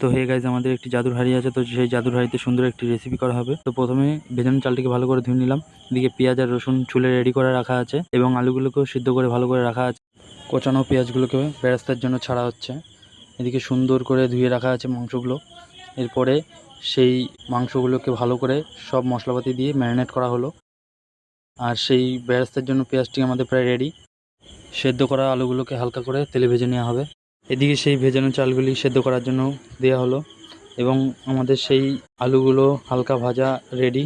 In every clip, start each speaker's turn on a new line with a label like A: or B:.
A: তো hey guys আমাদের একটি জাদুর হাড়ি আছে, তো সেই জাদুর হাড়িতে সুন্দর একটি রেসিপি করা হবে। তো প্রথমে ভেজানো চালটিকে ভালো করে ধুয়ে নিলাম। এদিকে পেঁয়াজ আর রসুন চুলে রেডি করে রাখা আছে এবং আলুগুলোকেও সিদ্ধ করে ভালো করে রাখা আছে। কোচানো পেঁয়াজগুলোকে বেরাস্তার জন্য ছাড়া হচ্ছে। এদিকে সুন্দর করে ধুয়ে রাখা আছে মাংসগুলো। এরপরে সেই মাংসগুলোকে ভালো করে সব মশলাপাতি দিয়ে ম্যারিনেট করা হলো। আর সেই বেরাস্তার জন্য পেঁয়াজটি আমাদের প্রায় রেডি সেদ্ধ করা আলুগুলোকে হালকা করে তেলে ভেজে নেওয়া হবে। এদিকে সেই ভেজানো চালগুলি সেদ্ধ করার জন্য দেওয়া হলো এবং আমাদের সেই আলুগুলো হালকা ভাজা রেডি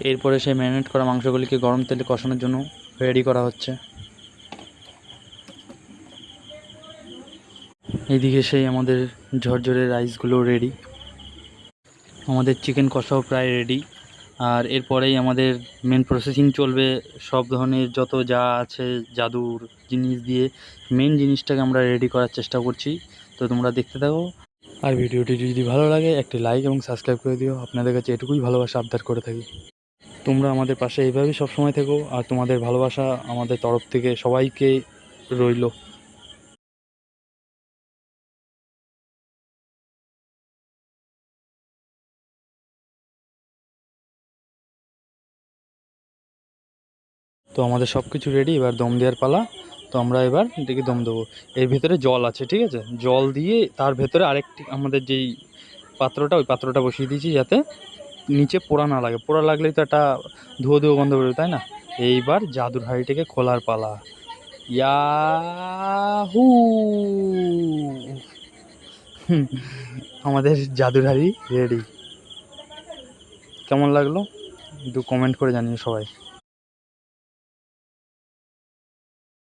A: এরপরে সেই ম্যারিনেট করা মাংসগুলিকে গরম তেলে কষানোর জন্য রেডি করা হচ্ছে। এদিকে সেই আমাদের ঝরঝরে রাইসগুলো রেডি আমাদের চিকেন কষাও প্রায় রেডি আর এরপরেই আমাদের মেন প্রসেসিং চলবে সব ধরনের যত যা আছে জাদুর জিনিস দিয়ে মেন জিনিসটাকে আমরা রেডি করার চেষ্টা করছি। তো তোমরা দেখতে থাকো। আর ভিডিওটি যদি ভালো লাগে, একটি লাইক এবং সাবস্ক্রাইব করে দিও। আপনাদের কাছে এটুকুই ভালোবাসা আবদার করে থাকি। তোমরা আমাদের পাশে এইভাবেই সবসময় থেকো। আর তোমাদের ভালোবাসা আমাদের তরফ থেকে সবাইকে রইল। তো আমাদের সব কিছু রেডি এবার দম দেওয়ার পালা। তো আমরা এবার এটাকে দম দেবো। এর ভেতরে জল আছে, ঠিক আছে? জল দিয়ে তার ভেতরে আরেকটি, আমাদের যেই পাত্রটা, ওই পাত্রটা বসিয়ে দিয়েছি যাতে নিচে পোড়া না লাগে। পোড়া লাগলেই তো একটা ধুয়ো ধুয়ো গন্ধ বেরোবে তাই না? এইবার জাদুর হাঁড়িটাকে খোলার পালা। ইয়াহু! আমাদের জাদুর হাঁড়ি রেডি কেমন লাগল? একটু কমেন্ট করে জানিও সবাই।